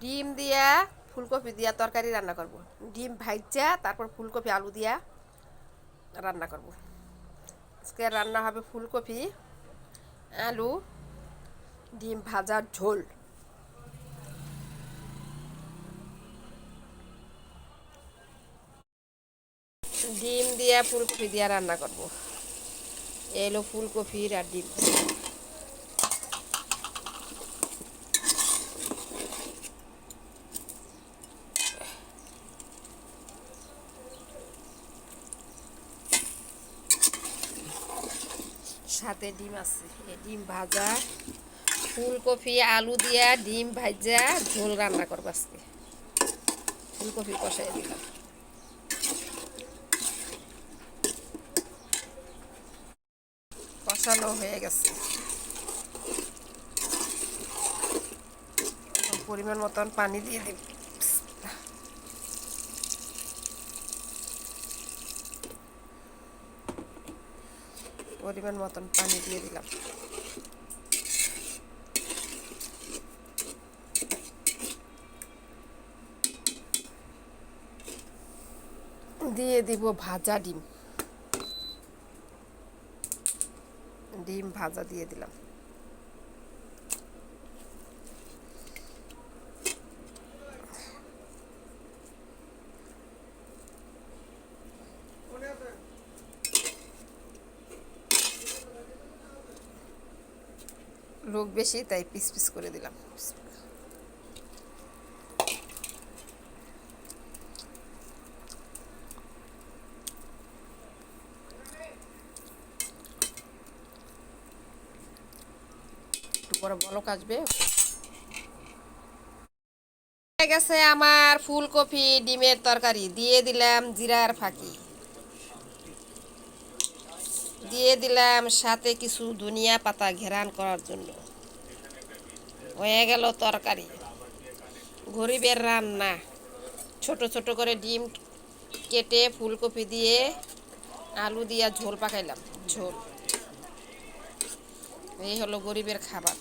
ডিম দিয়া ফুলকপি দিয়া তরকারি রান্না করব। ডিম ভাজা তারপর ফুলকপি, আলু দিয়া রান্না করব। আজকে রান্না হবে ফুলকপি, আলু, ডিম ভাজার ঝোল। ডিম দিয়া ফুলকপি দিয়া রান্না করব। এলো ফুলকপির আর ডিম। সাথে ডিম আছে। এই ডিম ভাজা, ফুলকপি, আলু দিয়া ডিম ভাজা, ঝোল রান্না করব আজকে। ফুলকপি কষাই দিলাম। কষানো হয়ে গেছে। পরিমাণ মতন পানি দিয়ে দিব। পরিমাণ মতন পানি দিয়ে দিলাম। দিয়ে দিব ভাজা ডিম। ডিম ভাজা দিয়ে দিলাম। লোক বেশি, তাই পিস পিস করে দিলাম। একটু গেছে আমার ফুলকপি, ডিমের তরকারি। দিয়ে দিলাম জিরার ফাঁকি। দিয়ে দিলাম সাথে কিছু ধনিয়া পাতা ঘেরান করার জন্য। হয়ে গেল তরকারি। গরিবের রান্না। ছোট ছোট করে ডিম কেটে ফুলকপি দিয়ে আলু দিয়া ঝোল পাকাইলাম। ঝোল। এই হলো গরিবের খাবার।